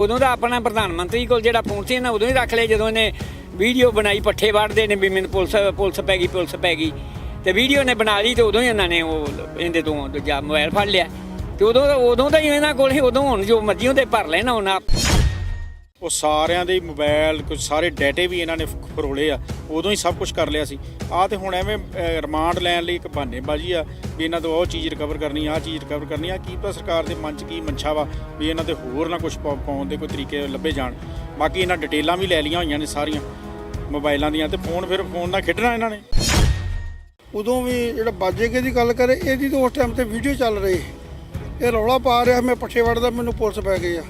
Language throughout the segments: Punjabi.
ਉਦੋਂ ਦਾ ਆਪਣਾ ਪ੍ਰਧਾਨ ਮੰਤਰੀ ਕੋਲ ਜਿਹੜਾ ਫੋਨ ਸੀ, ਇਹਨਾਂ ਉਦੋਂ ਹੀ ਰੱਖ ਲਿਆ ਜਦੋਂ ਇਹਨੇ ਵੀਡੀਓ ਬਣਾਈ, ਪੱਠੇ ਵੜਦੇ ਨੇ ਵੀ ਮੈਨੂੰ ਪੁਲਿਸ ਪੁਲਿਸ ਪੈ ਗਈ, ਪੁਲਿਸ ਪੈ ਗਈ। ਤੇ ਵੀਡੀਓ ਨੇ ਬਣਾ ਲਈ ਤੇ ਉਦੋਂ ਹੀ ਇਹਨਾਂ ਨੇ ਉਹ ਇਹਦੇ ਤੋਂ ਦੂਜਾ ਮੋਬਾਈਲ ਫੜ ਲਿਆ। ਤੇ ਉਦੋਂ ਉਦੋਂ ਦਾ ਹੀ ਇਹਨਾਂ ਕੋਲ ਹੀ, ਉਦੋਂ ਹੁਣ ਜੋ ਮਰਜ਼ੀ ਉਹਦੇ ਭਰ ਲੈਣਾ, ਹੁਣ ਆਪ ਉਹ ਸਾਰਿਆਂ ਦੇ ਮੋਬਾਈਲ ਕੁਝ ਸਾਰੇ ਡਾਟੇ ਵੀ ਇਹਨਾਂ ਨੇ ਫਰੋਲੇ ਆ। ਉਦੋਂ ਹੀ ਸਭ ਕੁਝ ਕਰ ਲਿਆ ਸੀ। ਆ ਤੇ ਹੁਣ ਐਵੇਂ ਰਿਮਾਂਡ ਲੈਣ ਲਈ ਇੱਕ ਬਹਾਨੇਬਾਜ਼ੀ ਆ ਵੀ ਇਹਨਾਂ ਤੋਂ ਉਹ ਚੀਜ਼ ਰਿਕਵਰ ਕਰਨੀ ਆ ਚੀਜ਼ ਰਿਕਵਰ ਕਰਨੀ ਆ ਕੀ ਪਤਾ ਸਰਕਾਰ ਦੇ ਮਨ 'ਚ ਕੀ ਮੰਸ਼ਾ ਵਾ ਵੀ ਇਹਨਾਂ ਤੇ ਹੋਰ ਨਾ ਕੁਝ ਪਾਉਣ ਦੇ ਕੋਈ ਤਰੀਕੇ ਲੱਭੇ ਜਾਣ। ਬਾਕੀ ਇਹਨਾਂ ਡਿਟੇਲਾਂ ਵੀ ਲੈ ਲਈਆਂ ਹੋਈਆਂ ਨੇ ਸਾਰੀਆਂ ਮੋਬਾਈਲਾਂ ਦੀਆਂ ਤੇ ਫੋਨ ਫਿਰ ਫੋਨ ਨਾਲ ਖੇਡਣਾ ਇਹਨਾਂ ਨੇ। ਉਦੋਂ ਵੀ ਜਿਹੜਾ ਬਾਜੇਗੇ ਦੀ ਗੱਲ ਕਰੇ ਇਹਦੀ ਤਾਂ ਉਸ ਟਾਈਮ ਤੇ ਵੀਡੀਓ ਚੱਲ ਰਹੀ ਇਹ ਰੌਲਾ ਪਾ ਰਿਹਾ, ਮੈਂ ਪੱਠੇ ਵੜਦਾ, ਮੈਨੂੰ ਪੁਲਿਸ ਪੈ ਗਈ ਆ।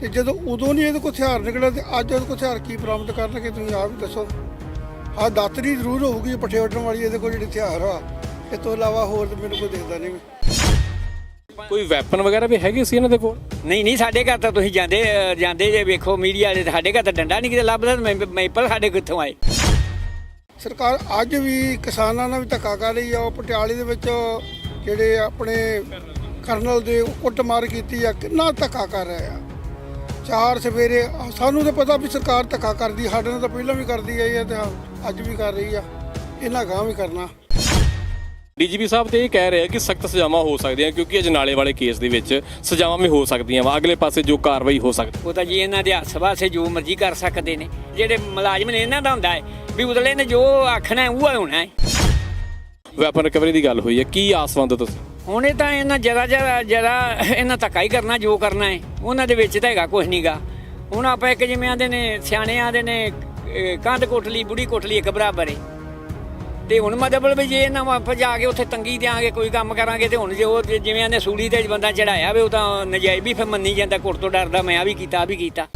ਤੇ ਜਦੋਂ ਉਦੋਂ ਨਹੀਂ ਇਹਦੇ ਕੋਲ ਹਥਿਆਰ ਨਿਕਲਿਆ ਤੇ ਅੱਜ ਇਹਦੇ ਕੋਲ ਹਥਿਆਰ ਕੀ ਬਰਾਮਦ ਕਰਨਗੇ ਤੁਸੀਂ ਆਪ ਹੀ ਦੱਸੋ। ਹਾਂ ਦਾਤਰੀ ਜ਼ਰੂਰ ਹੋਊਗੀ ਪੱਠੇ ਵੱਢਣ ਵਾਲੀ ਇਹਦੇ ਕੋਲ ਜਿਹੜੀ ਹਥਿਆਰ ਆ ਇਹ ਤੋਂ ਇਲਾਵਾ ਹੋਰ ਤਾਂ ਮੈਨੂੰ ਕੋਈ ਦਿਖਦਾ ਨਹੀਂ। ਕੋਈ ਵੈਪਨ ਵਗੈਰਾ ਵੀ ਹੈਗੇ ਸੀ ਇਹਨਾਂ ਦੇ ਕੋਲ? ਨਹੀਂ ਨਹੀਂ ਸਾਡੇ ਘਰ ਤਾਂ ਤੁਸੀਂ ਜਾਂਦੇ ਜਾਂਦੇ ਜੇ ਵੇਖੋ ਮੀਡੀਆ ਵਾਲੇ ਸਾਡੇ ਘਰ ਤਾਂ ਡੰਡਾ ਨਹੀਂ ਕਿਤੇ ਲੱਭਦਾ ਮੈਂ ਮੈਪਲ ਸਾਡੇ ਕਿੱਥੋਂ ਆਏ? ਸਰਕਾਰ ਅੱਜ ਵੀ ਕਿਸਾਨਾਂ ਨਾਲ ਵੀ ਧੱਕਾ ਕਰ ਰਹੀ ਆ ਉਹ ਪਟਿਆਲੇ ਦੇ ਵਿੱਚ ਜਿਹੜੇ ਆਪਣੇ ਕਰਨਲ ਦੇ ਕੁੱਟਮਾਰ ਕੀਤੀ ਆ ਕਿੰਨਾ ਧੱਕਾ ਕਰ ਰਿਹਾ ਆ। ਚਾਰ ਸਵੇਰੇ ਸਾਨੂੰ ਤਾਂ ਪਤਾ ਵੀ ਸਰਕਾਰ ਧੱਕਾ ਕਰਦੀ ਸਾਡੇ ਨਾਲ ਤਾਂ ਪਹਿਲਾਂ ਵੀ ਕਰਦੀ ਆਈ ਆ ਤੇ ਅੱਜ ਵੀ ਕਰ ਰਹੀ ਆ ਇਹਨਾਂ ਗਾਂ ਵੀ ਕਰਨਾ। ਡੀਜੀਪੀ ਸਾਹਿਬ ਤੇ ਇਹ ਕਹਿ ਰਹੇ ਆ ਕਿ ਸਖਤ ਸਜ਼ਾਵਾਂ ਹੋ ਸਕਦੀਆਂ ਕਿਉਂਕਿ ਅਜਨਾਲੇ ਵਾਲੇ ਕੇਸ ਦੇ ਵਿੱਚ ਸਜ਼ਾਵਾਂ ਵੀ ਹੋ ਸਕਦੀਆਂ ਵਾ। ਅਗਲੇ ਪਾਸੇ ਜੋ ਕਾਰਵਾਈ ਹੋ ਸਕਦੀ। ਉਹ ਤਾਂ ਜੀ ਇਹਨਾਂ ਦੇ ਹੱਥ ਵਾਸੇ ਜੋ ਮਰਜ਼ੀ ਕਰ ਸਕਦੇ ਨੇ। ਜਿਹੜੇ ਮੁਲਾਜ਼ਮ ਨੇ ਇਹਨਾਂ ਦਾ ਹੁੰਦਾ ਹੈ ਵੀ ਉਦਲੇ ਨੇ ਜੋ ਆਖਣਾ ਹੈ ਉਹ ਹੋਣਾ ਹੈ। ਵੈਪਨ ਰਿਕਵਰੀ ਦੀ ਗੱਲ ਹੋਈ ਹੈ। ਕੀ ਆਸਵੰਦ ਤੁਸੀਂ? ਹੁਣ ਇਹ ਤਾਂ ਇਹਨਾਂ ਜਰਾ ਜਰਾ ਜਰਾ ਇਹਨਾਂ ਧੱਕਾ ਹੀ ਕਰਨਾ, ਜੋ ਕਰਨਾ ਹੈ। ਉਹਨਾਂ ਦੇ ਵਿੱਚ ਤਾਂ ਹੈਗਾ ਕੁਝ ਨਹੀਂਗਾ ਹੁਣ ਆਪਾਂ ਇੱਕ ਜਿਵੇਂ ਆਂਦੇ ਨੇ, ਸਿਆਣੇ ਆਂਦੇ ਨੇ ਕੰਧ ਕੋਠਲੀ ਬੁੜੀ ਕੋਠਲੀ ਇੱਕ ਬਰਾਬਰ ਹੈ ਤੇ ਹੁਣ ਮਤਲਬ ਵੀ ਜੇ ਇਹਨਾਂ ਵਾਪਸ ਜਾ ਕੇ ਉੱਥੇ ਤੰਗੀ ਦਿਆਂਗੇ, ਕੋਈ ਕੰਮ ਕਰਾਂਗੇ, ਤੇ ਹੁਣ ਜੇ ਉਹ ਜਿਵੇਂ ਆਂਦੇ ਸੂਲੀ ਤੇ ਬੰਦਾ ਚੜਾਇਆ ਵੇ, ਉਹ ਤਾਂ ਨਜਾਇਜ਼ ਵੀ ਫਿਰ ਮੰਨੀ ਜਾਂਦਾ, ਕੁੱਟ ਤੋਂ ਡਰਦਾ, ਮੈਂ ਆ ਵੀ ਕੀਤਾ, ਆ ਵੀ ਕੀਤਾ।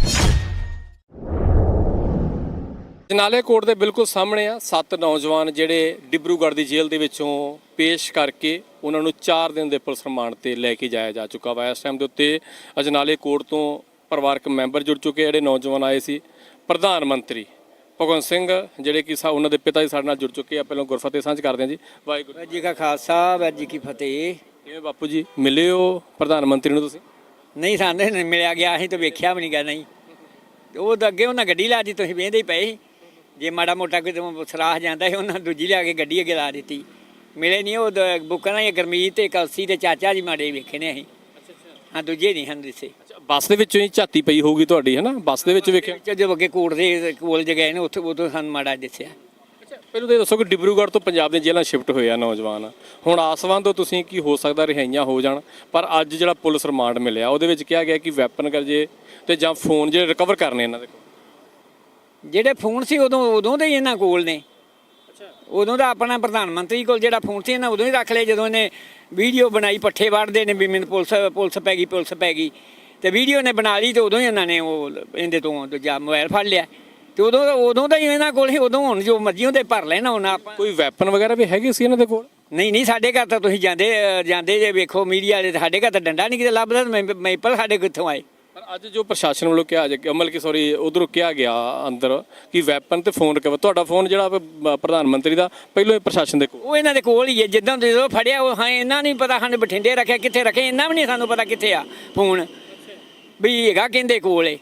ਅਜਨਾਲੇ ਕੋਰਟ ਦੇ ਬਿਲਕੁਲ ਸਾਹਮਣੇ ਆ। ਸੱਤ ਨੌਜਵਾਨ ਜਿਹੜੇ ਡਿਬਰੂਗੜ੍ਹ ਦੀ ਜੇਲ੍ਹ ਦੇ ਵਿੱਚੋਂ ਪੇਸ਼ ਕਰਕੇ ਉਹਨਾਂ ਨੂੰ 4 ਦਿਨ ਦੇ ਪੁਲਿਸ ਰਿਮਾਂਡ ਤੇ ਲੈ ਕੇ ਜਾਇਆ ਜਾ ਚੁੱਕਾ ਵਾ। ਇਸ ਟਾਈਮ ਦੇ ਉੱਤੇ ਅਜਨਾਲੇ ਕੋਰਟ ਤੋਂ ਪਰਿਵਾਰਕ ਮੈਂਬਰ ਜੁੜ ਚੁੱਕੇ ਜਿਹੜੇ ਨੌਜਵਾਨ ਆਏ ਸੀ। ਪ੍ਰਧਾਨ ਮੰਤਰੀ ਭਗਵੰਤ ਸਿੰਘ ਜਿਹੜੇ ਕਿ ਸਾ ਉਹਨਾਂ ਦੇ ਪਿਤਾ ਜੀ ਸਾਡੇ ਨਾਲ ਜੁੜ ਚੁੱਕੇ ਆ। ਪਹਿਲਾਂ ਗੁਰਫਤਿਹ ਸਾਂਝ ਕਰਦੇ ਹਾਂ ਜੀ। ਵਾਹਿਗੁਰੂ। ਜੀ ਕਾ ਖਾਲਸਾ ਵਾਹਿਗੁਰੂ ਜੀ ਕੀ ਫਤਿਹ। ਕਿਵੇਂ ਬਾਪੂ ਜੀ? ਮਿਲੇ ਹੋ ਪ੍ਰਧਾਨ ਮੰਤਰੀ ਨੂੰ ਤੁਸੀਂ? ਨਹੀਂ ਸਾਨੂੰ ਮਿਲਿਆ ਗਿਆ। ਅਸੀਂ ਤਾਂ ਵੇਖਿਆ ਵੀ ਨਹੀਂ ਗਾ ਨਹੀਂ। ਉਹ ਤਾਂ ਅੱਗੇ ਉਹਨਾਂ ਗੱਡੀ ਲਾ ਦਿੱਤੀ ਤੁਸੀਂ ਵੇਂਦੇ ਹੀ ਪਏ ਸੀ। ਜੇ ਮਾੜਾ ਮੋਟਾ ਕੋਈ ਸਰਾਹ ਜਾਂਦਾ ਸੀ ਉਹਨਾਂ ਦੂਜੀ ਲਿਆ ਕੇ ਗੱਡੀ ਅੱਗੇ ਲਾ ਦਿੱਤੀ। ਮਿਲੇ ਨਹੀਂ ਉਹ ਦ- ਬੁੱਕਣਾ ਹੀ ਗਰਮੀਤ ਤੇ ਕਲਸੀ ਤੇ ਚਾਚਾ ਜੀ ਮਾੜੇ ਵੇਖੇ ਨੇ ਅਸੀਂ। ਹਾਂ ਦੂਜੇ ਨਹੀਂ ਹਨ ਦਿਸੇ। ਬੱਸ ਦੇ ਵਿੱਚੋਂ ਹੀ ਝਾਤੀ ਪਈ ਹੋਊਗੀ ਤੁਹਾਡੀ ਹੈ ਨਾ ਬੱਸ ਦੇ ਵਿੱਚ ਵੇਖਿਆ ਜਦੋਂ ਅੱਗੇ ਕੋਟ ਦੇ ਕੋਲ ਜ ਗਏ ਨੇ ਉੱਥੇ ਉਦੋਂ ਸਾਨੂੰ ਮਾੜਾ ਦਿਸਿਆ। ਪਹਿਲਾਂ ਤਾਂ ਦੱਸੋ ਕਿ ਡਿਬਰੂਗੜ੍ਹ ਤੋਂ ਪੰਜਾਬ ਦੀਆਂ ਜੇਲ੍ਹਾਂ ਸ਼ਿਫਟ ਹੋਏ ਆ ਨੌਜਵਾਨ। ਹੁਣ ਆਸਵੰਦ ਤੋਂ ਤੁਸੀਂ ਕੀ ਹੋ ਸਕਦਾ ਰਿਹਾਈਆਂ ਹੋ ਜਾਣ? ਪਰ ਅੱਜ ਜਿਹੜਾ ਪੁਲਿਸ ਰਿਮਾਂਡ ਮਿਲਿਆ ਉਹਦੇ ਵਿੱਚ ਕਿਹਾ ਗਿਆ ਕਿ ਵੈਪਨ ਕਰਜੇ ਤੇ ਜਾਂ ਫੋਨ ਜਿਹੜੇ ਰਿਕਵਰ ਕਰਨੇ ਇਹਨਾਂ ਦੇ ਜਿਹੜੇ ਫੋਨ ਸੀ ਉਦੋਂ ਉਦੋਂ ਦੇ ਹੀ ਇਹਨਾਂ ਕੋਲ ਨੇ। ਉਦੋਂ ਦਾ ਆਪਣਾ ਪ੍ਰਧਾਨ ਮੰਤਰੀ ਕੋਲ ਜਿਹੜਾ ਫੋਨ ਸੀ ਇਹਨਾਂ ਉਦੋਂ ਹੀ ਰੱਖ ਲਿਆ ਜਦੋਂ ਇਹਨੇ ਵੀਡੀਓ ਬਣਾਈ ਪੱਠੇ ਵੜਦੇ ਨੇ ਵੀ ਮੈਨੂੰ ਪੁਲਿਸ ਪੁਲਿਸ ਪੈ ਗਈ ਪੁਲਿਸ ਪੈ ਗਈ। ਤੇ ਵੀਡੀਓ ਨੇ ਬਣਾ ਲਈ ਤੇ ਉਦੋਂ ਹੀ ਇਹਨਾਂ ਨੇ ਉਹ ਇਹਦੇ ਤੋਂ ਦੂਜਾ ਮੋਬਾਈਲ ਫੜ ਲਿਆ। ਤੇ ਉਦੋਂ ਉਦੋਂ ਦਾ ਹੀ ਇਹਨਾਂ ਕੋਲ ਹੀ ਉਦੋਂ ਹੁਣ ਜੋ ਮਰਜ਼ੀ ਉਹਦੇ ਭਰ ਲੈਣਾ ਹੁਣ ਆਪਾਂ ਕੋਈ ਵੈਪਨ ਵਗੈਰਾ ਵੀ ਹੈਗੇ ਸੀ ਇਹਨਾਂ ਦੇ ਕੋਲ? ਨਹੀਂ ਨਹੀਂ ਸਾਡੇ ਘਰ ਤਾਂ ਤੁਸੀਂ ਜਾਂਦੇ ਜਾਂਦੇ ਜੇ ਵੇਖੋ ਮੀਡੀਆ ਵਾਲੇ ਸਾਡੇ ਘਰ ਤਾਂ ਡੰਡਾ ਨਹੀਂ ਕਿਤੇ ਲੱਭਦਾ ਮੈਂ ਮੈਪਲ ਸਾਡੇ ਕਿੱਥੋਂ ਆਏ? ਪਰ ਅੱਜ ਜੋ ਪ੍ਰਸ਼ਾਸਨ ਵੱਲੋਂ ਕਿਹਾ ਜਾ ਅਮਲ ਕੀ ਸੌਰੀ ਉਧਰੋਂ ਕਿਹਾ ਗਿਆ ਅੰਦਰ ਕਿ ਵੈਪਨ ਤੇ ਫੋਨ ਰਿਕਵਰ ਤੁਹਾਡਾ ਫੋਨ ਜਿਹੜਾ ਪ- ਪ੍ਰਧਾਨ ਮੰਤਰੀ ਦਾ, ਪਹਿਲੋਂ ਹੀ ਪ੍ਰਸ਼ਾਸਨ ਦੇ ਕੋਲ। ਉਹ ਇਹਨਾਂ ਦੇ ਕੋਲ ਹੀ ਹੈ। ਜਿੱਦਾਂ ਜਦੋਂ ਫੜਿਆ, ਉਹ ਹਾਂ, ਇਹਨਾਂ ਨਹੀਂ ਪਤਾ, ਸਾਨੂੰ ਬਠਿੰਡੇ ਰੱਖਿਆ, ਕਿੱਥੇ ਰੱਖਿਆ, ਇਹਨਾਂ ਵੀ ਨਹੀਂ ਸਾਨੂੰ ਪਤਾ ਕਿੱਥੇ ਆ ਫੋਨ ਵੀ ਹੈਗਾ ਕਹਿੰਦੇ ਕੋਲ ਏ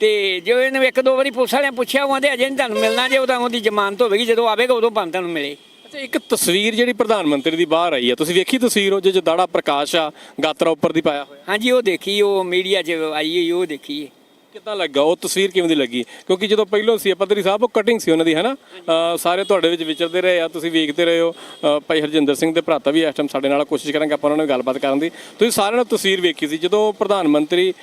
ਤੇ ਜੋ ਇਹਨੂੰ ਇੱਕ ਦੋ ਵਾਰੀ ਪੁਲਿਸ ਵਾਲਿਆਂ ਪੁੱਛਿਆ, ਉਹ ਆਂਦੇ, ਅਜੇ ਨਹੀਂ ਤੁਹਾਨੂੰ ਮਿਲਣਾ, ਜੇ ਉਹਦਾ ਉਹਦੀ ਜ਼ਮਾਨਤ ਹੋਵੇਗੀ, ਜਦੋਂ ਆਵੇਗਾ, ਉਦੋਂ ਬੰਦ ਤੁਹਾਨੂੰ ਮਿਲੇ। ਅੱਛਾ ਇੱਕ ਤਸਵੀਰ ਜਿਹੜੀ ਪ੍ਰਧਾਨ ਮੰਤਰੀ ਦੀ ਬਾਹਰ ਆਈ ਹੈ ਤੁਸੀਂ ਵੇਖੀ ਤਸਵੀਰ ਉਹ ਜੋ ਦਾੜਾ ਪ੍ਰਕਾਸ਼ ਆ ਗਾਤਰਾ ਉੱਪਰ ਦੀ ਪਾਇਆ ਹੋਇਆ? ਹਾਂਜੀ ਉਹ ਦੇਖੀ ਉਹ ਮੀਡੀਆ 'ਚ ਆਈ ਹੋਈ ਉਹ ਦੇਖੀ। ਕਿੱਦਾਂ ਲੱਗਾ? ਉਹ ਤਸਵੀਰ ਕਿਵੇਂ ਦੀ ਲੱਗੀ? ਕਿਉਂਕਿ ਜਦੋਂ ਪਹਿਲਾਂ ਸੀ ਪੱਧਰੀ ਸਾਹਿਬ ਉਹ ਕਟਿੰਗ ਸੀ ਉਹਨਾਂ ਦੀ ਹੈਨਾ? ਅਹ ਸਾਰੇ ਤੁਹਾਡੇ ਵਿੱਚ ਵਿਚਰਦੇ ਰਹੇ ਆ ਤੁਸੀਂ ਵੇਖਦੇ ਰਹੇ ਹੋ। ਅਹ ਭਾਈ ਹਰਜਿੰਦਰ ਸਿੰਘ ਦੇ ਭਰਾਤਾ ਵੀ ਇਸ ਟਾਈਮ ਸਾਡੇ ਨਾਲ ਕੋਸ਼ਿਸ਼ ਕਰਾਂਗੇ ਆਪਾਂ ਉਹਨਾਂ ਨਾਲ ਗੱਲਬਾਤ ਕਰਨ ਦੀ। ਤੁਸੀਂ ਸਾਰਿਆਂ ਨੇ ਤਸਵੀਰ ਵੇਖੀ ਸੀ ਜਦੋਂ ਪ੍ਰਧਾਨ ਮੰਤਰੀ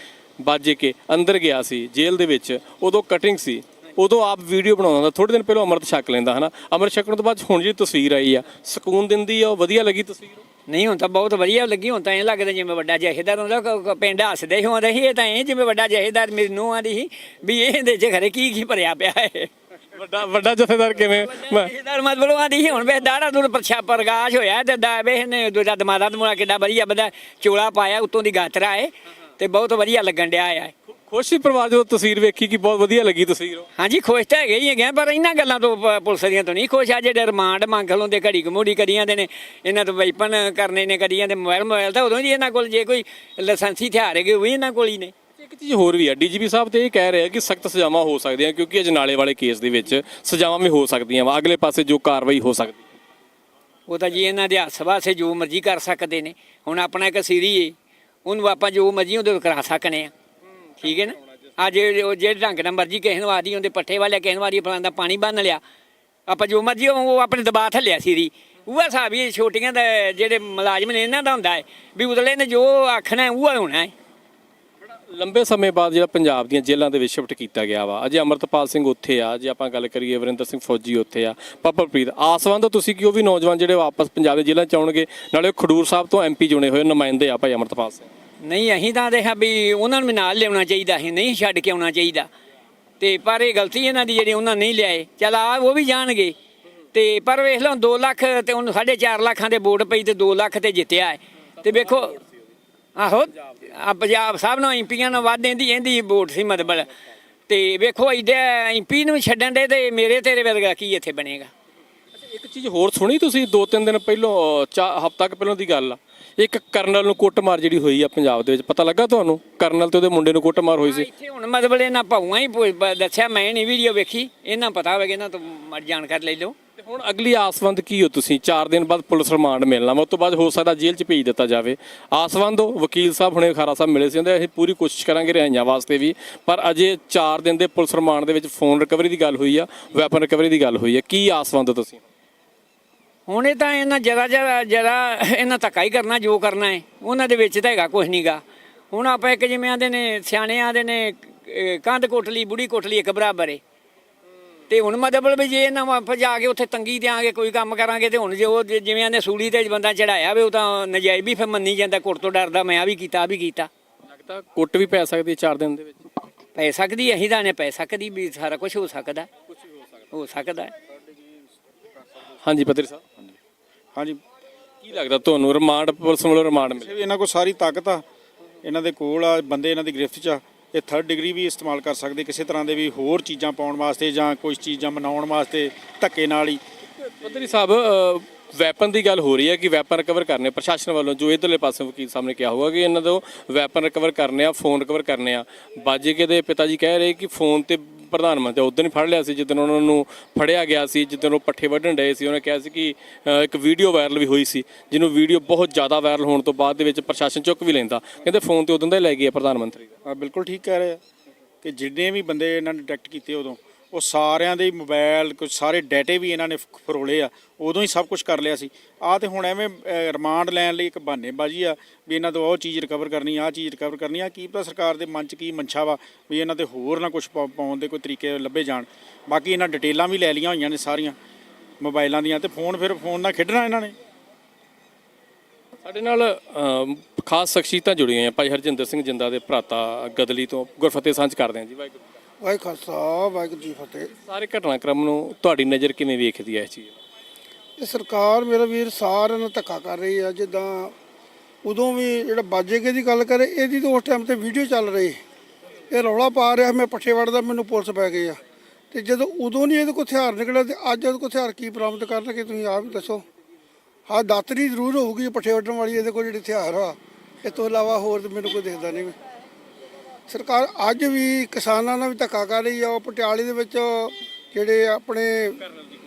ਬਾਜੇ ਕੇ ਅੰਦਰ ਗਿਆ ਸੀ ਜੇਲ੍ਹ ਦੇ ਵਿੱਚ ਉਦੋਂ ਕਟਿੰਗ ਸੀ। ਉਦੋਂ ਆਪ ਵੀਡੀਓ ਬਣਾਉਂਦਾ ਹੁੰਦਾ ਥੋੜੇ ਦਿਨ ਪਹਿਲਾਂ ਅੰਮ੍ਰਿਤ ਛਕ ਲੈਂਦਾ ਹਨਾ? ਅੰਮ੍ਰਿਤ ਛਕਣ ਤੋਂ ਬਾਅਦ ਹੁਣ ਜਿਹੜੀ ਤਸਵੀਰ ਆਈ ਆ ਸਕੂਨ ਦਿੰਦੀ ਆ ਉਹ ਵਧੀਆ ਲੱਗੀ ਤਸਵੀਰ? ਨਹੀਂ ਹੁਣ ਤਾਂ ਬਹੁਤ ਵਧੀਆ ਲੱਗੀ ਹੁਣ ਤਾਂ ਐਂ ਲੱਗਦਾ ਜਿਵੇਂ ਵੱਡਾ ਜਹੇਦਾਰ ਹੁੰਦਾ ਪਿੰਡ ਹੱਸਦੇ ਹੋ ਰਹੀ ਇਹ ਤਾਂ ਐਂ ਜਿਵੇਂ ਵੱਡਾ ਜਹੇਦਾਰ ਮੇਰੀ ਨੂੰਹ ਆਂਦੀ ਸੀ ਵੀ ਇਹ ਇਹਦੇ 'ਚ ਖਰੇ ਕੀ ਕੀ ਭਰਿਆ ਪਿਆ ਹੈ ਵੱਡਾ ਵੱਡਾ ਜਥੇਦਾਰ ਕਿਵੇਂ? ਮੈਂ ਜਹੇਦਾਰ ਮਤਲਬ ਆਂਦੀ ਸੀ ਹੁਣ ਵੇ ਦਾੜਾ ਦੂਰ ਪ੍ਰਸ਼ਾ ਪ੍ਰਗਾਸ਼ ਹੋਇਆ ਤੇ ਦਾ ਵੇ ਨੇ ਦੂਜਾ ਦਮਾਦਾ ਦਮੂਆ ਕਿੱਡਾ ਵਧੀਆ ਬੰਦਾ ਚੋਲਾ ਪਾਇਆ ਉੱਤੋਂ ਦੀ ਗਾਤਰਾ ਏ ਤੇ ਬਹੁਤ ਵਧੀਆ ਲੱਗਣ ਡਿਆ ਆ। ਖੁਸ਼ ਸੀ ਪਰਿਵਾਰ ਜਦੋਂ ਤਸਵੀਰ ਵੇਖੀ ਕਿ ਬਹੁਤ ਵਧੀਆ ਲੱਗੀ ਤਸਵੀਰ ਹਾਂਜੀ ਖੁਸ਼ ਤਾਂ ਹੈਗੇ ਹੀ ਹੈਗੇ ਆ, ਪਰ ਇਹਨਾਂ ਗੱਲਾਂ ਤੋਂ ਪ- ਪੁਲਿਸ ਦੀਆਂ ਤੋਂ ਨਹੀਂ ਖੁਸ਼। ਆ ਜਿਹੜੇ ਰਿਮਾਂਡ ਮੰਗ ਲਉਂਦੇ ਘੜੀ ਘਮੂੜੀ ਕਰੀਆਂ ਦੇ ਨੇ ਇਹਨਾਂ ਤੋਂ ਵੈਪਨ ਕਰਨੇ ਨੇ ਕਰੀਆਂ ਦੇ ਮੋਬਾਈਲ ਮੋਬਾਈਲ ਤਾਂ ਉਦੋਂ ਜੀ ਇਹਨਾਂ ਕੋਲ ਜੇ ਕੋਈ ਲਾਇਸੈਂਸੀ ਹਥਿਆਰ ਹੈਗੇ ਉਹ ਵੀ ਇਹਨਾਂ ਕੋਲ ਹੀ ਨੇ। ਇੱਕ ਚੀਜ਼ ਹੋਰ ਵੀ ਹੈ ਡੀਜੀਪੀ ਸਾਹਿਬ ਤੇ ਇਹ ਕਹਿ ਰਹੇ ਆ ਕਿ ਸਖਤ ਸਜ਼ਾਵਾਂ ਹੋ ਸਕਦੀਆਂ ਕਿਉਂਕਿ ਅਜਨਾਲੇ ਵਾਲੇ ਕੇਸ ਦੇ ਵਿੱਚ ਸਜ਼ਾਵਾਂ ਵੀ ਹੋ ਸਕਦੀਆਂ ਵਾ। ਅਗਲੇ ਪਾਸੇ ਜੋ ਕਾਰਵਾਈ ਹੋ ਸਕਦੀ ਉਹ ਤਾਂ ਜੀ ਇਹਨਾਂ ਦੇ ਹੱਥ ਵਾਸੇ ਜੋ ਮਰਜ਼ੀ ਕਰ ਸਕਦੇ ਨੇ। ਹੁਣ ਆਪਣਾ ਇੱਕ ਸੀਰੀ ਏ ਉਹਨੂੰ ਆਪਾਂ ਜੋ ਮਰਜ਼ੀ ਉਹਦੇ ਕਰਾ ਸਕਨੇ ਆ। ਠੀਕ ਹੈ ਨਾ? ਆ ਜੇ ਉਹ ਜਿਹੜੇ ਢੰਗ ਨਾਲ ਮਰਜ਼ੀ ਕਿਸੇ ਨੂੰ ਆਦੀ, ਉਹਦੇ ਪੱਠੇ ਵਾਲੇ ਕਿਸੇ ਨੂੰ ਆਦੀ ਫਲਾਂ ਦਾ ਪਾਣੀ ਬੰਨ ਲਿਆ। ਆਪਾਂ ਜੋ ਮਰਜ਼ੀ ਉਹ ਆਪਣੇ ਦਬਾਅ ਥੱਲਿਆ ਸੀਰੀ। ਉਹ ਹਿਸਾਬ ਹੀ ਛੋਟੀਆਂ ਦਾ, ਜਿਹੜੇ ਮੁਲਾਜ਼ਮ ਨੇ ਇਹਨਾਂ ਦਾ ਹੁੰਦਾ ਹੈ, ਵੀ ਉਦਲੇ ਨੇ ਜੋ ਆਖਣਾ ਉਹ ਹੋਣਾ ਹੈ। ਲੰਬੇ ਸਮੇਂ ਬਾਅਦ ਜਿਹੜਾ ਪੰਜਾਬ ਦੀਆਂ ਜੇਲ੍ਹਾਂ ਦੇ ਵਿੱਚ ਸ਼ਿਫਟ ਕੀਤਾ ਗਿਆ ਵਾ, ਅਜੇ ਅਮਰਤਪਾਲ ਸਿੰਘ ਉੱਥੇ ਆ, ਜੇ ਆਪਾਂ ਗੱਲ ਕਰੀਏ ਵਰਿੰਦਰ ਸਿੰਘ ਫੌਜੀ ਉੱਥੇ ਆ ਪੱਪਲਪ੍ਰੀਤ ਤੋਂ ਤੁਸੀਂ ਕਿ ਉਹ ਵੀ ਨੌਜਵਾਨ ਜਿਹੜੇ ਵਾਪਸ ਪੰਜਾਬ ਦੇ ਜੇਲ੍ਹਾਂ ਚ ਆਉਣਗੇ, ਨਾਲੇ ਖਡੂਰ ਸਾਹਿਬ ਤੋਂ ਐਮਪੀ ਚੁਣੇ ਹੋਏ ਨੁਮਾਇੰਦੇ ਆ ਭਾਈ ਅਮਰਤਪਾਲ ਸਿੰਘ। ਨਹੀਂ, ਅਸੀਂ ਤਾਂ ਦੇਖਿਆ ਵੀ ਉਹਨਾਂ ਨੂੰ ਵੀ ਨਾਲ ਲਿਆਉਣਾ ਚਾਹੀਦਾ ਸੀ ਨਹੀਂ ਛੱਡ ਕੇ ਆਉਣਾ ਚਾਹੀਦਾ। ਤੇ ਪਰ ਇਹ ਗਲਤੀ ਇਹਨਾਂ ਦੀ ਜਿਹੜੀ ਉਹਨਾਂ ਨਹੀਂ ਲਿਆਏ। ਚਲ ਆ, ਉਹ ਵੀ ਜਾਣਗੇ। ਤੇ ਪਰ ਵੇਖ ਲਓ 2 ਲੱਖ ਤੇ ਉਹਨੂੰ 4.5 ਲੱਖਾਂ ਦੇ ਵੋਟ ਪਈ ਤੇ 2 ਲੱਖ ਤੇ ਜਿੱਤਿਆ ਹੈ। ਤੇ ਵੇਖੋ, ਆਹੋ ਆ ਪੰਜਾਬ ਸਾਹਿਬ ਨੂੰ ਐਮਪੀਆਂ ਨੂੰ ਵੱਧ ਇਹਦੀ ਇਹਦੀ ਵੋਟ ਸੀ ਮਤਲਬ ਤੇ ਵੇਖੋ, ਐਡੇ ਐਮਪੀ ਨੂੰ ਛੱਡਣ ਦੇ ਤੇ ਮੇਰੇ ਤੇਰੇ ਵਰਗਾ ਕੀ ਇੱਥੇ ਬਣੇਗਾ? ਇੱਕ ਚੀਜ਼ ਹੋਰ ਸੁਣੀ ਤੁਸੀਂ ਦੋ ਤਿੰਨ ਦਿਨ ਪਹਿਲਾਂ ਹਫ਼ਤਾ ਕੁ ਪਹਿਲਾਂ ਦੀ ਗੱਲ ਆ। ਇੱਕ ਕਰਨਲ ਨੂੰ ਕੁੱਟਮਾਰ ਜਿਹੜੀ ਹੋਈ ਆ ਪੰਜਾਬ ਦੇ ਵਿੱਚ ਪਤਾ ਲੱਗਾ ਤੁਹਾਨੂੰ? ਕਰਨਲ ਤੇ ਉਹਦੇ ਮੁੰਡੇ ਨੂੰ ਕੁੱਟਮਾਰ ਹੋਈ ਸੀ। ਇੱਥੇ ਹੁਣ ਮਤਲਬ ਇਹਨਾਂ ਭਾਊਆਂ ਹੀ ਪੁ- ਦੱਸਿਆ ਮੈਂ ਨਹੀਂ ਵੀਡੀਓ ਵੇਖੀ ਇਹਨਾਂ ਪਤਾ ਹੋਵੇਗਾ ਇਹਨਾਂ ਤੋਂ ਮਰ ਜਾਣਕਾਰੀ ਲੈ ਲਓ। ਤੇ ਹੁਣ ਅਗਲੀ ਆਸਵੰਦ ਕੀ ਹੋ ਤੁਸੀਂ? 4 ਦਿਨ ਬਾਅਦ ਪੁਲਿਸ ਰਿਮਾਂਡ ਮਿਲਣਾ ਵਾ ਉਸ ਤੋਂ ਬਾਅਦ ਹੋ ਸਕਦਾ ਜੇਲ੍ਹ 'ਚ ਭੇਜ ਦਿੱਤਾ ਜਾਵੇ। ਆਸਵੰਦ ਹੋ ਵਕੀਲ ਸਾਹਿਬ ਹੁਣੇ ਖਾਰਾ ਸਾਹਿਬ ਮਿਲੇ ਸੀ ਉਹਦੇ ਅਸੀਂ ਪੂਰੀ ਕੋਸ਼ਿਸ਼ ਕਰਾਂਗੇ ਰਿਹਾਈਆਂ ਵਾਸਤੇ ਵੀ ਪਰ ਅਜੇ 4 ਦਿਨ ਦੇ ਪੁਲਿਸ ਰਿਮਾਂਡ ਦੇ ਵਿੱਚ ਫੋਨ ਰਿਕਵਰੀ ਦੀ ਗੱਲ ਹੋਈ ਆ ਵੈਪਨ ਰਿਕਵਰੀ ਦੀ ਗੱਲ ਹੋਈ ਆ। ਕੀ ਆਸਵੰਦ ਹੋ ਤੁਸੀਂ? ਹੁਣ ਇਹ ਤਾਂ ਇਹਨਾਂ ਜਰਾ ਜਰਾ ਜਰਾ ਇਹਨਾਂ ਧੱਕਾ ਹੀ ਕਰਨਾ ਜੋ ਕਰਨਾ ਹੈ। ਉਹਨਾਂ ਦੇ ਵਿੱਚ ਤਾਂ ਹੈਗਾ ਕੁਝ ਨਹੀਂਗਾ ਹੁਣ ਆਪਾਂ ਇੱਕ ਜਿਵੇਂ ਆਂਦੇ ਨੇ ਸਿਆਣੇ ਆਂਦੇ ਨੇ ਕੰਧ ਕੋਠਲੀ ਬੁੜੀ ਕੋਠਲੀ ਇੱਕ ਬਰਾਬਰ ਹੈ ਤੇ ਹੁਣ ਮਤਲਬ ਵੀ ਜੇ ਇਹਨਾਂ ਆਪਾਂ ਜਾ ਕੇ ਉੱਥੇ ਤੰਗੀ ਦਿਆਂਗੇ ਕੋਈ ਕੰਮ ਕਰਾਂਗੇ ਤੇ ਹੁਣ ਜੇ ਉਹ ਜਿਵੇਂ ਆਂਦੇ ਸੂਲੀ ਤੇ ਬੰਦਾ ਚੜਾਇਆ ਵੇ ਉਹ ਤਾਂ ਨਜਾਇਜ਼ ਵੀ ਫਿਰ ਮੰਨੀ ਜਾਂਦਾ ਕੁੱਟ ਤੋਂ ਡਰਦਾ ਮੈਂ ਆ ਵੀ ਕੀਤਾ ਆ ਵੀ ਕੀਤਾ। ਲੱਗਦਾ ਕੁੱਟ ਵੀ ਪੈ ਸਕਦੀ 4 ਦਿਨ ਦੇ ਵਿੱਚ। ਪੈ ਸਕਦੀ ਅਹੀਂ ਤਾਂ ਨੇ ਪੈ ਸਕਦੀ ਵੀ ਸਾਰਾ ਕੁਝ ਹੋ ਸਕਦਾ। ਹੋ ਸਕਦਾ। ਹੈ। ਹਾਂਜੀ ਪੱਤਰੀ ਸਾਹਿਬ। ਹਾਂਜੀ। ਕੀ ਲੱਗਦਾ ਤੁਹਾਨੂੰ ਰਿਮਾਂਡ ਪੁਲਿਸ ਵੱਲੋਂ ਰਿਮਾਂਡ ਮਿਲੇ ਵੀ ਇਹਨਾਂ ਕੋਲ ਸਾਰੀ ਤਾਕਤ ਆ। ਇਹਨਾਂ ਦੇ ਕੋਲ ਆ ਬੰਦੇ ਇਹਨਾਂ ਦੀ ਗ੍ਰਿਫਤ 'ਚ ਆ। ਇਹ ਥਰਡ ਡਿਗਰੀ ਵੀ ਇਸਤੇਮਾਲ ਕਰ ਸਕਦੇ ਕਿਸੇ ਤਰ੍ਹਾਂ ਦੇ ਵੀ ਹੋਰ ਚੀਜ਼ਾਂ ਪਾਉਣ ਵਾਸਤੇ ਜਾਂ ਕੁਝ ਚੀਜ਼ਾਂ ਮਨਾਉਣ ਵਾਸਤੇ ਧੱਕੇ ਨਾਲ ਹੀ। ਪੱਤਰੀ ਸਾਹਿਬ ਵੈਪਨ ਦੀ ਗੱਲ ਹੋ ਰਹੀ ਹੈ ਕਿ ਵੈਪਨ ਰਿਕਵਰ ਕਰਨੇ ਪ੍ਰਸ਼ਾਸਨ ਵੱਲੋਂ ਜੋ ਇਧਰਲੇ ਪਾਸੇ ਵਕੀਲ ਸਾਹਮਣੇ ਕਿਹਾ ਹੋਊਗਾ ਕਿ ਇਹਨਾਂ ਤੋਂ ਵੈਪਨ ਰਿਕਵਰ ਕਰਨੇ ਆ ਫੋਨ ਰਿਕਵਰ ਕਰਨੇ ਆ। ਬਾਜੇਕੇ ਦੇ ਪਿਤਾ ਜੀ ਕਹਿ ਰਹੇ ਕਿ ਫੋਨ ਤੇ ਪ੍ਰਧਾਨ ਮੰਤਰੀ ਉਦੋਂ ਹੀ ਫੜ ਲਿਆ ਸੀ ਜਦੋਂ ਉਹਨਾਂ ਨੂੰ ਫੜਿਆ ਗਿਆ ਸੀ ਜਦੋਂ ਉਹ ਪੱਠੇ ਵੱਢਣ ਡਏ ਸੀ ਉਹਨੇ ਕਿਹਾ ਸੀ ਕਿ ਅ, ਇੱਕ ਵੀਡੀਓ ਵਾਇਰਲ ਵੀ ਹੋਈ ਸੀ ਜਿਹਨੂੰ ਵੀਡੀਓ ਬਹੁਤ ਜ਼ਿਆਦਾ ਵਾਇਰਲ ਹੋਣ ਤੋਂ ਬਾਅਦ ਦੇ ਵਿੱਚ ਪ੍ਰਸ਼ਾਸਨ ਚੁੱਕ ਵੀ ਲੈਂਦਾ। ਕਹਿੰਦੇ ਫੋਨ ਤੇ ਉਦੋਂ ਦਾ ਹੀ ਲੈ ਗਈ ਗਿਆ ਪ੍ਰਧਾਨ ਮੰਤਰੀ। ਦਾ ਆ ਬਿਲਕੁਲ ਠੀਕ ਕਹਿ ਰਹੇ ਆ ਕਿ ਜਿੰਨੇ ਵੀ ਬੰਦੇ ਇਹਨਾਂ ਨੇ ਡਿਟੈਕਟ ਕੀਤੇ ਉਦੋਂ ਉਹ ਸਾਰਿਆਂ ਦੇ ਮੋਬਾਈਲ ਕੁਝ ਸਾਰੇ ਡਾਟੇ ਵੀ ਇਹਨਾਂ ਨੇ ਫਰੋਲੇ ਆ, ਉਦੋਂ ਹੀ ਸਭ ਕੁਝ ਕਰ ਲਿਆ ਸੀ। ਆ ਤੇ ਹੁਣ ਐਵੇਂ ਰਿਮਾਂਡ ਲੈਣ ਲਈ ਇੱਕ ਬਹਾਨੇਬਾਜ਼ੀ ਆ ਵੀ ਇਹਨਾਂ ਤੋਂ ਉਹ ਚੀਜ਼ ਰਿਕਵਰ ਕਰਨੀ ਆ ਚੀਜ਼ ਰਿਕਵਰ ਕਰਨੀ ਆ ਕੀ ਪਤਾ ਸਰਕਾਰ ਦੇ ਮਨ 'ਚ ਕੀ ਮਨਸ਼ਾ ਵਾ ਵੀ ਇਹਨਾਂ ਤੇ ਹੋਰ ਨਾ ਕੁਝ ਪਾਉਣ ਦੇ ਕੋਈ ਤਰੀਕੇ ਲੱਭੇ ਜਾਣ। ਬਾਕੀ ਇਹਨਾਂ ਡਿਟੇਲਾਂ ਵੀ ਲੈ ਲਈਆਂ ਹੋਈਆਂ ਨੇ ਸਾਰੀਆਂ ਮੋਬਾਈਲਾਂ ਦੀਆਂ ਤੇ ਫੋਨ ਫਿਰ ਫੋਨ ਨਾਲ ਖੇਡਣਾ ਇਹਨਾਂ ਨੇ। ਸਾਡੇ ਨਾਲ ਖਾਸ ਸ਼ਖਸੀਅਤਾਂ ਜੁੜੀਆਂ ਹੋਈਆਂ। ਭਾਈ ਹਰਜਿੰਦਰ ਸਿੰਘ ਜਿੰਦਾ ਦੇ ਭਰਾਤਾ ਗਦਲੀ ਤੋਂ ਗੁਰਫਤਿਹ ਸਾਂਝ ਕਰਦੇ ਹਾਂ ਜੀ, ਵਾਹਿਗੁਰੂ। ਵਾਹਿ ਖਾਲਸਾ ਵਾਹਿਗੁਰੂ ਜੀ ਫਤਿਹ। ਸਾਰੇ ਘਟਨਾਕ੍ਰਮ ਨੂੰ ਤੁਹਾਡੀ ਨਜ਼ਰ ਕਿਵੇਂ ਵੇਖਦੀ ਹੈ ਇਸ ਚੀਜ਼ ਨੂੰ? ਇਹ ਸਰਕਾਰ ਮੇਰਾ ਵੀਰ ਸਾਰਿਆਂ ਨੂੰ ਧੱਕਾ ਕਰ ਰਹੀ ਆ ਜਿੱਦਾਂ ਉਦੋਂ ਵੀ ਜਿਹੜਾ ਬਾਜੇਗੇ ਦੀ ਗੱਲ ਕਰੇ ਇਹਦੀ ਤਾਂ ਉਸ ਟਾਈਮ ਤੇ ਵੀਡੀਓ ਚੱਲ ਰਹੀ। ਇਹ ਰੌਲਾ ਪਾ ਰਿਹਾ ਮੈਂ ਪੱਠੇ ਵੜਦਾ ਮੈਨੂੰ ਪੁਲਿਸ ਪੈ ਗਈ ਆ। ਤੇ ਜਦੋਂ ਉਦੋਂ ਨਹੀਂ ਇਹਦੇ ਕੋਲ ਹਥਿਆਰ ਨਿਕਲਿਆ ਤੇ ਅੱਜ ਇਹਦੇ ਕੋਲ ਹਥਿਆਰ ਕੀ ਬਰਾਮਦ ਕਰਨਗੇ ਤੁਸੀਂ ਆਪ ਹੀ ਦੱਸੋ। ਹਾਂ ਦਾਤਰੀ ਜ਼ਰੂਰ ਹੋਊਗੀ ਪੱਠੇ ਵੱਢਣ ਵਾਲੀ ਇਹਦੇ ਕੋਲ ਜਿਹੜੀ ਹਥਿਆਰ ਆ ਇਹ ਤੋਂ ਇਲਾਵਾ ਹੋਰ ਤਾਂ ਮੈਨੂੰ ਕੋਈ ਦਿਖਦਾ ਨਹੀਂ। ਸਰਕਾਰ ਅੱਜ ਵੀ ਕਿਸਾਨਾਂ ਨਾਲ ਵੀ ਧੱਕਾ ਕਰ ਰਹੀ ਆ। ਉਹ ਪਟਿਆਲੇ ਦੇ ਵਿੱਚ ਜਿਹੜੇ ਆਪਣੇ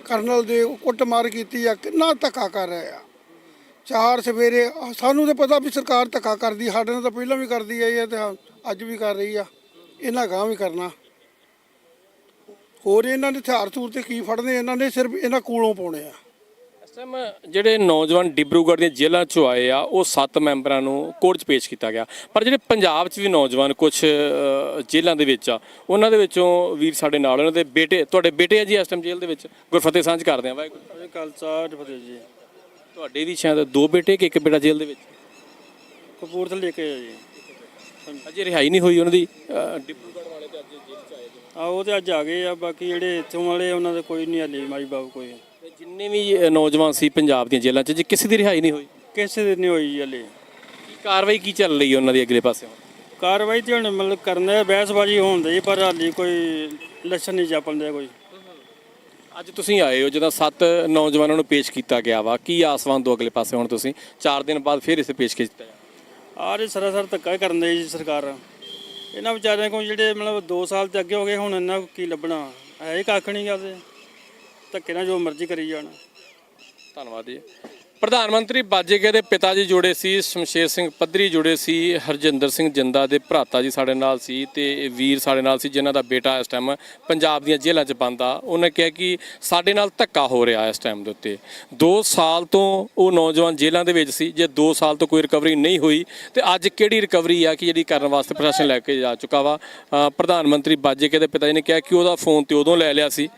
ਕਰਨਲ ਦੇ ਕੁੱਟਮਾਰ ਕੀਤੀ ਆ ਕਿੰਨਾ ਧੱਕਾ ਕਰ ਰਿਹਾ ਆ। ਚਾਰ ਸਵੇਰੇ ਸਾਨੂੰ ਤਾਂ ਪਤਾ ਵੀ ਸਰਕਾਰ ਧੱਕਾ ਕਰਦੀ ਸਾਡੇ ਨਾਲ ਤਾਂ ਪਹਿਲਾਂ ਵੀ ਕਰਦੀ ਆਈ ਆ ਤੇ ਹਾਂ, ਅੱਜ ਵੀ ਕਰ ਰਹੀ ਆ। ਇਹਨਾਂ ਗਾਂ ਵੀ ਕਰਨਾ। ਹੋਰ ਇਹਨਾਂ ਦੇ ਹਥਿਆਰ ਥੂਰ ਤੇ ਕੀ ਫੜਨੇ ਇਹਨਾਂ ਨੇ ਸਿਰਫ ਇਹਨਾਂ ਕੋਲੋਂ ਪਾਉਣੇ ਆ। ਇਸ ਟਾਈਮ ਜਿਹੜੇ ਨੌਜਵਾਨ ਡਿਬਰੂਗੜ੍ਹ ਦੀਆਂ ਜੇਲ੍ਹਾਂ ਚੋਂ ਆਏ ਆ ਉਹ 7 ਮੈਂਬਰਾਂ ਨੂੰ ਕੋਰਟ 'ਚ ਪੇਸ਼ ਕੀਤਾ ਗਿਆ। ਪਰ ਜਿਹੜੇ ਪੰਜਾਬ 'ਚ ਵੀ ਨੌਜਵਾਨ ਕੁਝ ਜੇਲ੍ਹਾਂ ਦੇ ਵਿੱਚ ਆ ਉਹਨਾਂ ਦੇ ਵਿੱਚੋਂ ਵੀਰ ਸਾਡੇ ਨਾਲ ਉਹਨਾਂ ਦੇ ਬੇਟੇ ਤੁਹਾਡੇ ਬੇਟੇ ਆ ਜੀ ਇਸ ਟਾਈਮ ਜੇਲ੍ਹ ਦੇ ਵਿੱਚ? ਗੁਰਫਤਿਹ ਸਾਂਝ ਕਰਦੇ ਆ ਵਾਹਿਗੁਰੂ। ਖਾਲਸਾ ਫਤਿਹ ਜੀ। ਤੁਹਾਡੇ ਵੀ ਸ਼ਾਇਦ ਦੋ ਬੇਟੇ ਕਿ ਇੱਕ ਬੇਟਾ ਜੇਲ੍ਹ ਦੇ ਵਿੱਚ? ਕਪੂਰਥਲੇ ਲੈ ਕੇ ਆ ਜੀ। ਅਜੇ ਰਿਹਾਈ ਨਹੀਂ ਹੋਈ ਉਹਨਾਂ ਦੀ ਡਿਬਰੂਗੜ੍ਹ ਵਾਲੇ ਤੇ ਅੱਜ ਜੇਲ੍ਹ 'ਚ ਆਏ। ਜੀ ਆ ਉਹ ਤੇ ਅੱਜ ਆ ਗਏ ਆ ਬਾਕੀ ਜਿਹੜੇ ਇੱਥੋਂ ਵਾਲੇ ਉਹਨਾਂ ਦੇ ਕੋਈ ਨਹੀਂ ਹਲੇ ਮਾਈ ਬਾਪ ਕੋਈ। ਜਿੰਨੇ ਵੀ ਨੌਜਵਾਨ ਸੀ ਪੰਜਾਬ ਦੀਆਂ ਜੇਲ੍ਹਾਂ 'ਚ ਜੇ ਕਿਸੇ ਦੀ ਰਿਹਾਈ ਨਹੀਂ ਹੋਈ? ਕਿਸੇ ਦੇ ਨਹੀਂ ਹੋਈ ਹਲੇ। ਕੀ ਕਾਰਵਾਈ ਕੀ ਚੱਲ ਰਹੀ ਹੈ ਉਹਨਾਂ ਦੀ ਅਗਲੇ ਪਾਸੇ ਕਾਰਵਾਈ ਤੇ ਹੁਣ ਮਤਲਬ ਕਰਨਾ ਬਹਿਸਬਾਜ਼ੀ ਹੋਣ ਦੀ ਪਰ ਹਾਲੇ ਕੋਈ ਲੱਛਣ ਨਹੀਂ ਜਾਪਣ ਦਿਆ ਕੋਈ। ਅੱਜ ਤੁਸੀਂ ਆਏ ਹੋ ਜਦੋਂ ਸੱਤ ਨੌਜਵਾਨਾਂ ਨੂੰ ਪੇਸ਼ ਕੀਤਾ ਗਿਆ ਵਾ ਕੀ ਆਸਵਾਨ ਦੋ ਅਗਲੇ ਪਾਸੇ ਹੁਣ ਤੁਸੀਂ? 4 ਦਿਨ ਬਾਅਦ ਫਿਰ ਇਸੇ ਪੇਸ਼ ਕੀਤਾ ਆ ਰਹੇ। ਸਰਾਸਰ ਧੱਕਾ ਹੀ ਕਰਨ ਦੇ ਜੀ ਸਰਕਾਰ। ਇਹਨਾਂ ਵਿਚਾਰਿਆਂ ਕੋਲ ਜਿਹੜੇ ਮਤਲਬ 2 ਸਾਲ ਤੇ ਅੱਗੇ ਹੋ ਗਏ ਹੁਣ ਇਹਨਾਂ ਕੀ ਲੱਭਣਾ? ਹੀ ਕੱਖ ਨਹੀਂ ਕਰਦੇ ਧੱਕੇ ਨਾਲ ਜੋ ਮਰਜ਼ੀ ਕਰੀ ਜਾਣ। ਧੰਨਵਾਦ ਜੀ। ਪ੍ਰਧਾਨ ਮੰਤਰੀ ਬਾਜੇਕੇ ਦੇ ਪਿਤਾ ਜੀ ਜੁੜੇ ਸੀ, ਸ਼ਮਸ਼ੇਰ ਸਿੰਘ ਪੱਧਰੀ ਜੁੜੇ ਸੀ, ਹਰਜਿੰਦਰ ਸਿੰਘ ਜਿੰਦਾ ਦੇ ਭਰਾਤਾ ਜੀ ਸਾਡੇ ਨਾਲ ਸੀ ਤੇ ਵੀਰ ਸਾਡੇ ਨਾਲ ਸੀ ਜਿਨ੍ਹਾਂ ਦਾ ਬੇਟਾ ਇਸ ਟਾਈਮ ਪੰਜਾਬ ਦੀਆਂ ਜੇਲ੍ਹਾਂ 'ਚ ਬੰਦਾ ਉਹਨੇ ਕਿਹਾ ਕਿ ਸਾਡੇ ਨਾਲ ਧੱਕਾ ਹੋ ਰਿਹਾ ਇਸ ਟਾਈਮ ਦੇ ਉੱਤੇ। 2 ਸਾਲ ਤੋਂ ਉਹ ਨੌਜਵਾਨ ਜੇਲ੍ਹਾਂ ਦੇ ਵਿੱਚ ਸੀ, ਜੇ 2 ਸਾਲ ਤੋਂ ਕੋਈ ਰਿਕਵਰੀ ਨਹੀਂ ਹੋਈ ਤੇ ਅੱਜ ਕਿਹੜੀ ਰਿਕਵਰੀ ਆ ਕਿ ਜਿਹੜੀ ਕਰਨ ਵਾਸਤੇ ਪ੍ਰਸ਼ਾਸਨ ਲੈ ਕੇ ਜਾ ਚੁੱਕਾ ਵਾ? ਪ੍ਰਧਾਨ ਮੰਤਰੀ ਬਾਜੇਕੇ ਦੇ ਪਿਤਾ ਜੀ ਨੇ ਕਿਹਾ ਕਿ ਉਹਦਾ ਫੋਨ ਤੇ ਉਦੋਂ ਲੈ ਲਿਆ ਸੀ।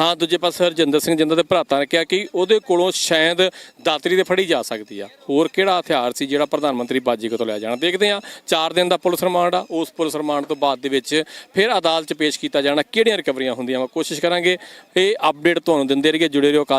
ਹਾਂ, ਦੂਜੇ ਪਾਸੇ ਹਰਜਿੰਦਰ ਸਿੰਘ ਜਿੰਦਾ ਦੇ ਭਰਾਤਾ ਨੇ ਕਿਹਾ ਕਿ ਉਹਦੇ ਕੋਲੋਂ ਸ਼ਾਇਦ ਦਾਤਰੀ ਤੇ ਫੜੀ ਜਾ ਸਕਦੀ ਆ। ਹੋਰ ਕਿਹੜਾ ਹਥਿਆਰ ਸੀ ਜਿਹੜਾ ਪ੍ਰਧਾਨ ਮੰਤਰੀ ਬਾਜੀਕੇ ਤੋਂ ਲਿਆ ਜਾਣਾ? ਦੇਖਦੇ ਆ 4 ਦਿਨ ਦਾ ਪੁਲਿਸ ਰਿਮਾਂਡ ਆ। ਉਸ ਪੁਲਿਸ ਰਿਮਾਂਡ ਤੋਂ ਬਾਅਦ ਦੇ ਵਿੱਚ ਫਿਰ ਅਦਾਲਤ 'ਚ ਪੇਸ਼ ਕੀਤਾ ਜਾਣਾ। ਕਿਹੜੀਆਂ ਰਿਕਵਰੀਆਂ ਹੁੰਦੀਆਂ ਵਾ? ਕੋਸ਼ਿਸ਼ ਕਰਾਂਗੇ। ਇਹ ਅਪਡੇਟ ਤੁਹਾਨੂੰ ਦਿੰਦੇ ਰਹੀਏ। ਜੁੜੇ ਰਹੋ ਅਕਾਲ